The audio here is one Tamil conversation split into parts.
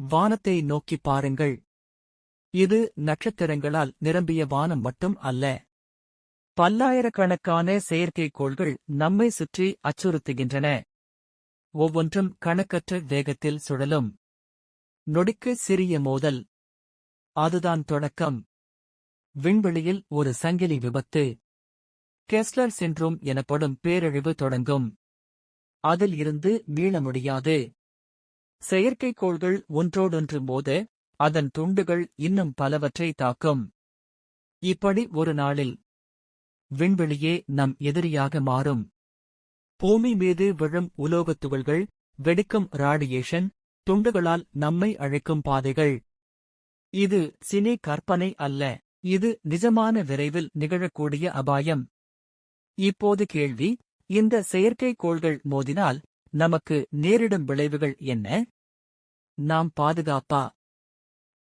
வானத்தை நோக்கிப் பாருங்கள். இது நட்சத்திரங்களால் நிரம்பிய வானம் மட்டும் அல்ல. பல்லாயிரக்கணக்கான செயற்கைக்கோள்கள் நம்மை சுற்றி அச்சுறுத்துகின்றன. ஒவ்வொன்றும் கணக்கற்ற வேகத்தில் சுழலும். நொடிக்கு சிறிய மோதல். அதுதான் தொடக்கம். விண்வெளியில் ஒரு சங்கிலி விபத்து. கெஸ்லர் சின்ட்ரோம் எனப்படும் பேரழிவு தொடங்கும். அதில் இருந்து மீள முடியாது. செயற்கைக்கோள்கள் ஒன்றோடொன்று மோத அதன் துண்டுகள் இன்னும் பலவற்றை தாக்கும். இப்படி ஒரு நாளில் விண்வெளியே நம் எதிரியாக மாறும். பூமி மீது விழும் உலோகத் துகள்கள் வெடிக்கும் ராடியேஷன் துண்டுகளால் நம்மை அழைக்கும் பாதைகள். இது சினி கற்பனை அல்ல இது நிஜமான விரைவில் நிகழக்கூடிய அபாயம். இப்போது கேள்வி இந்த செயற்கைக்கோள்கள் மோதினால் நமக்கு நேரிடும் விளைவுகள் என்ன? நாம் பாதுகாப்பா?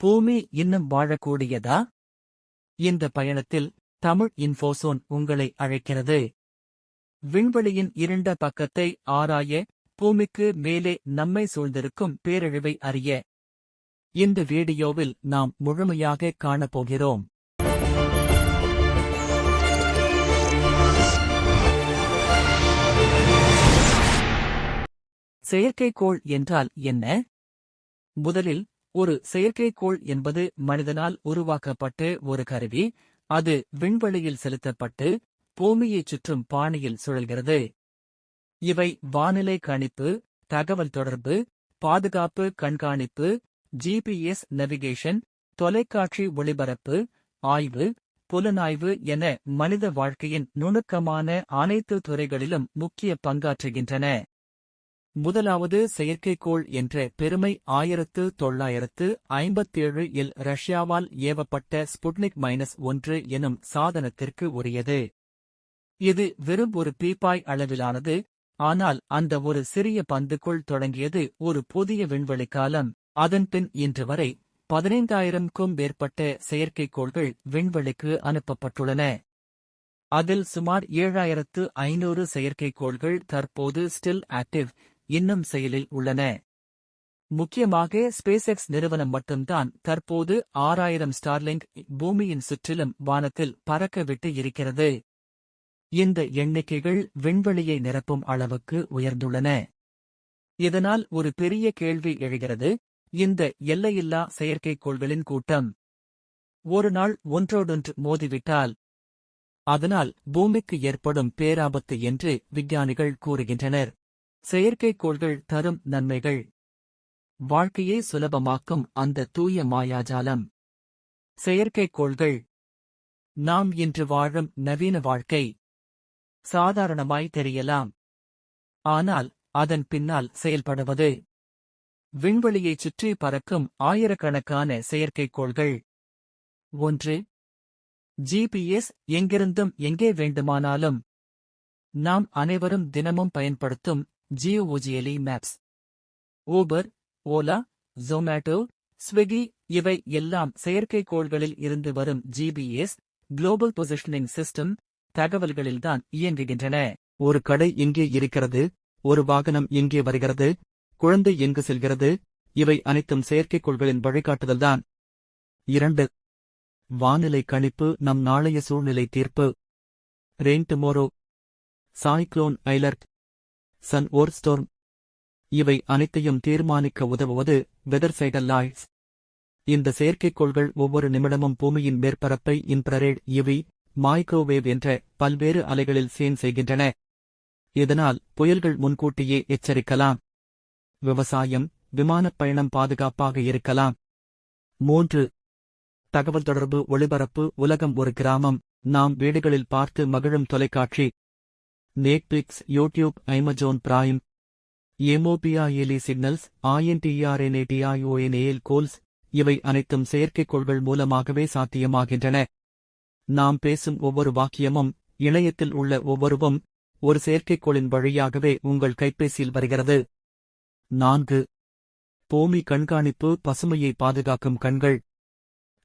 பூமி இன்னும் வாழக்கூடியதா? இந்த பயணத்தில் தமிழ் இன்ஃபோசோன் உங்களை அழைக்கிறது. விண்வெளியின் இருண்ட பக்கத்தை ஆராய பூமிக்கு மேலே நம்மை சூழ்ந்திருக்கும் பேரழிவை அறிய. இந்த வீடியோவில் நாம் முழுமையாக காணப்போகிறோம். செயற்கைக்கோள் என்றால் என்ன? முதலில் ஒரு செயற்கைக்கோள் என்பது மனிதனால் உருவாக்கப்பட்ட ஒரு கருவி அது விண்வெளியில் செலுத்தப்பட்டு பூமியைச் சுற்றும் பாணியில் சுழல்கிறது. இவை வானிலை கணிப்பு தகவல் தொடர்பு பாதுகாப்பு கண்காணிப்பு ஜிபிஎஸ் நெவிகேஷன் தொலைக்காட்சி ஒளிபரப்பு ஆய்வு புலனாய்வு என மனித வாழ்க்கையின் நுணுக்கமான அனைத்து துறைகளிலும் முக்கிய பங்காற்றுகின்றன. முதலாவது செயற்கைக்கோள் என்ற பெருமை ஆயிரத்து தொள்ளாயிரத்து ஐம்பத்தேழு இல் ரஷ்யாவால் ஏவப்பட்ட ஸ்புட்னிக் மைனஸ் ஒன்று எனும் சாதனத்திற்கு உரியது. இது வெறும் ஒரு பீப்பாய் அளவிலானது ஆனால் அந்த ஒரு சிறிய பந்துக்குள் தொடங்கியது ஒரு புதிய விண்வெளி காலம். அதன்பின் இன்று வரை பதினைந்தாயிரம்க்கும் மேற்பட்ட செயற்கைக்கோள்கள் விண்வெளிக்கு அனுப்பப்பட்டுள்ளன. அதில் சுமார் ஏழாயிரத்து ஐநூறு செயற்கைக்கோள்கள் தற்போது ஸ்டில் ஆக்டிவ் இன்னும் செயலில் உள்ளன. முக்கியமாக ஸ்பேஸ்எக்ஸ் நிறுவனம் மட்டும்தான் தற்போது ஆறாயிரம் ஸ்டார்லிங்க் பூமியின் சுற்றிலும் வானத்தில் பறக்க விட்டு இருக்கிறது. இந்த எண்ணிக்கைகள் விண்வெளியை நிரப்பும் அளவுக்கு உயர்ந்துள்ளன. இதனால் ஒரு பெரிய கேள்வி எழுகிறது. இந்த எல்லையில்லா செயற்கைக்கோள்களின் கூட்டம் ஒரு நாள் ஒன்றோடொன்று மோதிவிட்டால் அதனால் பூமிக்கு ஏற்படும் பேராபத்து என்று விஞ்ஞானிகள் கூறுகின்றனர். செயற்கைக்கோள்கள் தரும் நன்மைகள். வாழ்க்கையை சுலபமாக்கும் அந்த தூய மாயாஜாலம். செயற்கைக்கோள்கள். நாம் இன்று வாழும் நவீன வாழ்க்கை. சாதாரணமாய் தெரியலாம். ஆனால் அதன் பின்னால் செயல்படுவது. விண்வெளியைச் சுற்றி பறக்கும் ஆயிரக்கணக்கான செயற்கைக்கோள்கள். ஒன்று. ஜிபிஎஸ் எங்கிருந்தும் எங்கே வேண்டுமானாலும். நாம் அனைவரும் தினமும் பயன்படுத்தும் ஜியோஜியலி maps. Uber Ola Zomato Swiggy இவை எல்லாம் செயற்கைக்கோள்களில் இருந்து வரும் ஜிபிஎஸ் குளோபல் பொசிஷனிங் சிஸ்டம் தகவல்களில்தான் இயங்குகின்றன. ஒரு கடை இங்கே இருக்கிறது ஒரு வாகனம் இங்கே வருகிறது குழந்தை எங்கு செல்கிறது இவை அனைத்தும் செயற்கைக்கோள்களின் வழிகாட்டுதல்தான் இரண்டு வானிலை கணிப்பு நம் நாளைய சூழ்நிலை தீர்ப்பு. Rain tomorrow. Cyclone alert. Sun or storm. இவை அனைத்தையும் தீர்மானிக்க உதவுவது வெதர் சைடல்லாய்ட்ஸ் இந்த செயற்கைக்கோள்கள் ஒவ்வொரு நிமிடமும் பூமியின் மேற்பரப்பை இன்ப்ரரேட் இவி மைக்ரோவேவ் என்ற பல்வேறு அலைகளில் சேன் செய்கின்றன. இதனால் புயல்கள் முன்கூட்டியே எச்சரிக்கலாம். விவசாயம் விமானப் பயணம் பாதுகாப்பாக இருக்கலாம். மூன்று தகவல் தொடர்பு ஒளிபரப்பு உலகம் ஒரு கிராமம். நாம் வீடுகளில் பார்த்து மகிழும் தொலைக்காட்சி. நெட்ஃபிளிக்ஸ் யூடியூப் ஐமஜோன் பிரைம் எமோபியா எலி சிக்னல்ஸ் ஐஎன்டிஆர்என்ஏடிஐஓஎன்ஏஎல் கோல்ஸ் இவை அனைத்தும் செயற்கைக்கோள்கள் மூலமாகவே சாத்தியமாகின்றன. நாம் பேசும் ஒவ்வொரு வாக்கியமும் இணையத்தில் உள்ள ஒவ்வொருவும் ஒரு செயற்கைக்கோளின் வழியாகவே உங்கள் கைபேசியில் வருகிறது. நான்கு. பூமி கண்காணிப்பு பசுமையை பாதுகாக்கும் கண்கள்.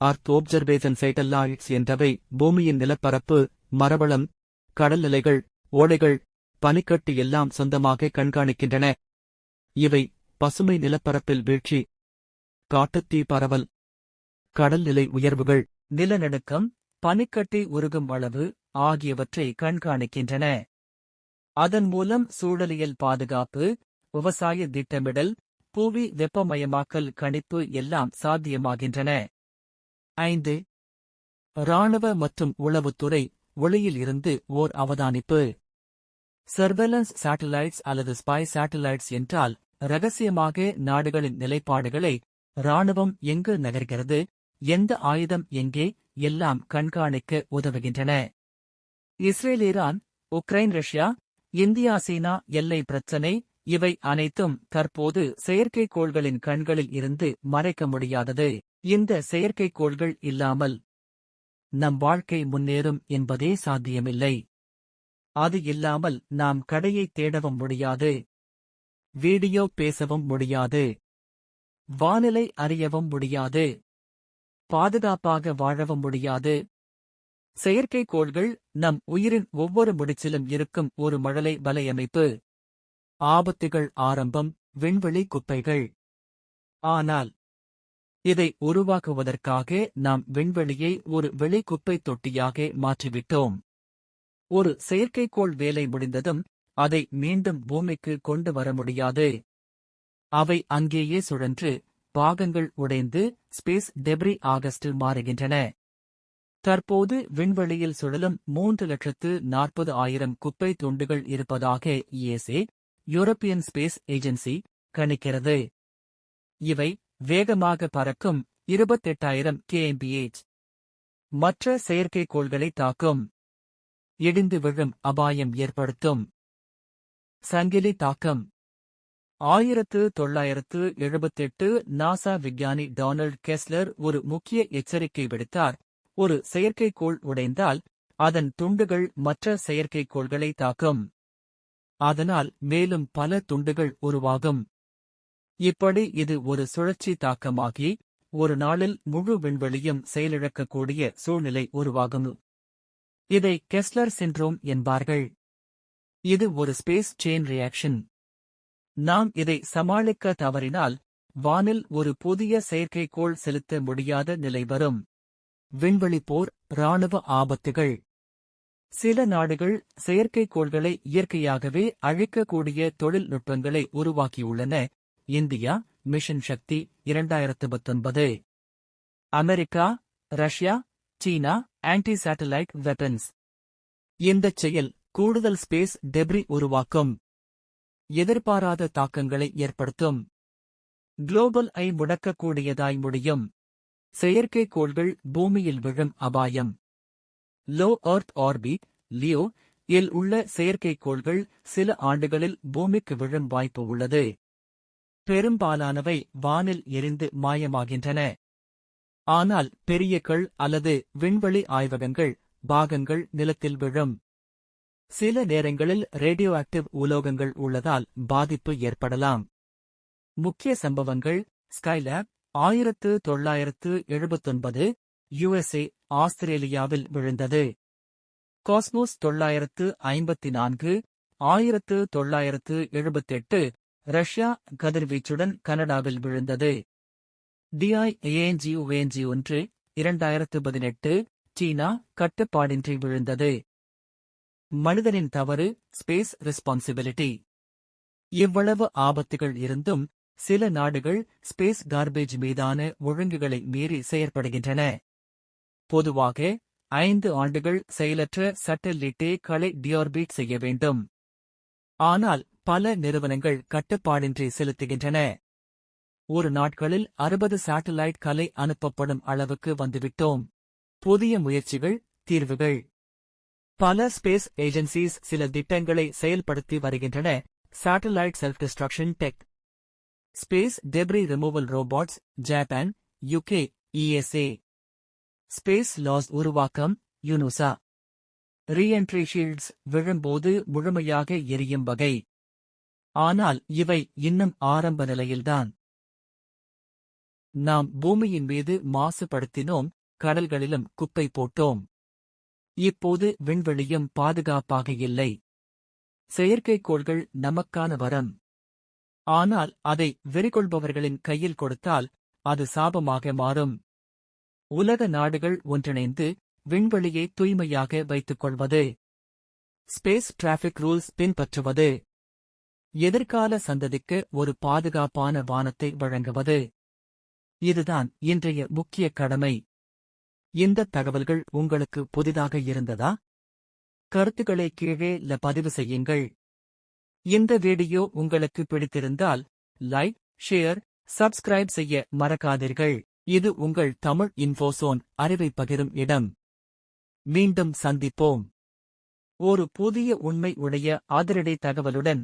அர்த் ஒப்சர்வேஷன் சைட்டல்லாய்ட்ஸ் என்றவை பூமியின் நிலப்பரப்பு மரவளம் கடல் நிலைகள் ஓடைகள் பனிக்கட்டு எல்லாம் சொந்தமாக கண்காணிக்கின்றன. இவை பசுமை நிலப்பரப்பில் வீழ்ச்சி காட்டுத்தீ பரவல் கடல் நிலை உயர்வுகள் நிலநடுக்கம் பனிக்கட்டி உருகும் அளவு ஆகியவற்றை கண்காணிக்கின்றன. அதன் மூலம் சூழலியல் பாதுகாப்பு விவசாய திட்டமிடல் புவி வெப்பமயமாக்கல் கணிப்பு எல்லாம் சாத்தியமாகின்றன. ஐந்து இராணுவ மற்றும் உளவுத்துறை ஒளியில் இருந்து ஓர் அவதானிப்பு. சர்வேலன்ஸ் சேட்டலைட்ஸ் அல்லது ஸ்பை சேட்டலைட்ஸ் என்றால் ரகசியமாக நாடுகளின் நிலைப்பாடுகளை இராணுவம் எங்கு நகர்கிறது எந்த ஆயுதம் எங்கே எல்லாம் கண்காணிக்க உதவுகின்றன. Israel Iran Ukraine Russia India சீனா எல்லை பிரச்சினை இவை அனைத்தும் தற்போது செயற்கைக்கோள்களின் கண்களில் இருந்து மறைக்க முடியாதது. இந்த செயற்கைக்கோள்கள் இல்லாமல் நம் வாழ்க்கை முன்னேறும் என்பதே சாத்தியமில்லை. அது இல்லாமல் நாம் கடையை தேடவும் முடியாது. வீடியோ பேசவும் முடியாது. வானிலை அறியவும் முடியாது. பாதுகாப்பாக வாழவும் முடியாது. செயற்கைக்கோள்கள் நம் உயிரின் ஒவ்வொரு முடிச்சிலும் இருக்கும் ஒரு மழலை வலையமைப்பு. ஆபத்துகள் ஆரம்பம் விண்வெளி குப்பைகள். ஆனால் இதை உருவாக்குவதற்காக நாம் விண்வெளியை ஒரு வெளி குப்பை தொட்டியாக மாற்றிவிட்டோம். ஒரு செயற்கைக்கோள் வேலை முடிந்ததும் அதை மீண்டும் பூமிக்கு கொண்டு வர முடியாது. அவை அங்கேயே சுழன்று பாகங்கள் உடைந்து ஸ்பேஸ் டெப்ரி ஆகஸ்டில் மாறுகின்றன. தற்போது விண்வெளியில் சுழலும் மூன்று லட்சத்து நாற்பது ஆயிரம் குப்பை துண்டுகள் இருப்பதாக இஎஸ்ஏ யூரோப்பியன் ஸ்பேஸ் ஏஜென்சி கணிக்கிறது. இவை வேகமாக பறக்கும் இருபத்தெட்டாயிரம் கேஎம்பிஎச் மற்ற செயற்கைக்கோள்களை தாக்கும். இடிந்து விழும் அபாயம் ஏற்படுத்தும். சங்கிலி தாக்கம். ஆயிரத்து தொள்ளாயிரத்து எழுபத்தெட்டு நாசா விஞ்ஞானி டொனால்ட் கெஸ்லர் ஒரு முக்கிய எச்சரிக்கை விடுத்தார். ஒரு செயற்கைக்கோள் உடைந்தால் அதன் துண்டுகள் மற்ற செயற்கைக்கோள்களை தாக்கும். அதனால் மேலும் பல துண்டுகள் உருவாகும். இப்படி இது ஒரு சுழற்சி தாக்கமாகி ஒரு நாளில் முழு விண்வெளியும் செயலிழக்கக்கூடிய சூழ்நிலை உருவாகும். இதை கெஸ்லர் சின்ட்ரோம் என்பார்கள். இது ஒரு ஸ்பேஸ் செயின் ரியாக்ஷன். நாம் இதை சமாளிக்க தவறினால் வானில் ஒரு புதிய செயற்கைக்கோள் செலுத்த முடியாத நிலை வரும். விண்வெளி போர் இராணுவ ஆபத்துகள். சில நாடுகள் செயற்கைக்கோள்களை இயற்கையாகவே அழிக்கக்கூடிய தொழில்நுட்பங்களை உருவாக்கியுள்ளன. இந்தியா மிஷன் சக்தி இரண்டாயிரத்து பத்தொன்பது. America Russia China anti satellite weapons இந்தச் செயல் கூடுதல் ஸ்பேஸ் டெப்ரி உருவாக்கும். எதிர்பாராத தாக்கங்களை ஏற்படுத்தும். குளோபல் ஐ முடக்கக்கூடியதாய் முடியும். செயற்கைக்கோள்கள் பூமியில் விழும் அபாயம். லோ அர்த் ஆர்பிட் லியோ இல் உள்ள செயற்கைக்கோள்கள் சில ஆண்டுகளில் பூமிக்கு விழும் வாய்ப்பு உள்ளது. பெரும்பாலானவை வானில் எரிந்து மாயமாகின்றன. ஆனால் பெரியக்கள் அல்லது விண்வெளி ஆய்வகங்கள் பாகங்கள் நிலத்தில் விழும். சில நேரங்களில் ரேடியோ ஆக்டிவ் உலோகங்கள் உள்ளதால் பாதிப்பு ஏற்படலாம். முக்கிய சம்பவங்கள் ஸ்கைலேப் ஆயிரத்து தொள்ளாயிரத்து எழுபத்தொன்பது யுஎஸ்ஏ ஆஸ்திரேலியாவில் விழுந்தது. காஸ்மோஸ் தொள்ளாயிரத்து ஐம்பத்தி நான்கு ஆயிரத்து தொள்ளாயிரத்து எழுபத்தெட்டு ரஷ்யா கதிர்வீச்சுடன் கனடாவில் விழுந்தது. டிஐஏஎன்ஜி ஒன்று இரண்டாயிரத்து பதினெட்டு சீனா கட்டுப்பாடின்றி விழுந்தது. மனிதனின் தவறு ஸ்பேஸ் ரெஸ்பான்சிபிலிட்டி இவ்வளவு ஆபத்துகள் இருந்தும் சில நாடுகள் ஸ்பேஸ் கார்பேஜ் மீதான ஒழுங்குகளை மீறி செயற்படுகின்றன. பொதுவாக ஐந்து ஆண்டுகள் செயலற்ற சட்டலிட்டே களை டியார்பிட் செய்ய வேண்டும். ஆனால் பல நிறுவனங்கள் கட்டுப்பாடின்றி செலுத்துகின்றன. ஒரு நாட்களில் அறுபது சேட்டலைட் கலை அனுப்பப்படும் அளவுக்கு வந்துவிட்டோம். புதிய முயற்சிகள் தீர்வுகள். பல ஸ்பேஸ் ஏஜென்சிஸ் சில திட்டங்களை செயல்படுத்தி வருகின்றன. Satellite self destruction tech space debris removal robots Japan UK ESA space laws உருவாக்கம் யுனுசா ரீஎன்ட்ரி ஷீல்ட்ஸ் விழும்போது முழுமையாக எரியும் வகை. ஆனால் இவை இன்னும் ஆரம்ப நிலையில்தான். நாம் பூமியின் மீது மாசுபடுத்தினோம் கடல்களிலும் குப்பை போட்டோம். இப்போது விண்வெளியும் பாதுகாப்பாக இல்லை. செயற்கைக்கோள்கள் நமக்கான வரம். ஆனால் அதை வெறிகொள்பவர்களின் கையில் கொடுத்தால் அது சாபமாக மாறும். உலக நாடுகள் ஒன்றிணைந்து விண்வெளியை தூய்மையாக வைத்துக் கொள்வது ஸ்பேஸ் டிராஃபிக் ரூல்ஸ் பின்பற்றுவது. எதிர்கால சந்ததிக்கு ஒரு பாதுகாப்பான வானத்தை வழங்குவது. இதுதான் இன்றைய முக்கிய கடமை. இந்த தகவல்கள் உங்களுக்கு புதிதாக இருந்ததா? கருத்துக்களை கீழே ல பதிவு செய்யுங்கள். இந்த வீடியோ உங்களுக்கு பிடித்திருந்தால் லைக் ஷேர் சப்ஸ்கிரைப் செய்ய மறக்காதீர்கள். இது உங்கள் தமிழ் இன்ஃபோசோன் அறிவை பகிரும் இடம். மீண்டும் சந்திப்போம். ஒரு புதிய உண்மை உடைய அதிரடி தகவலுடன்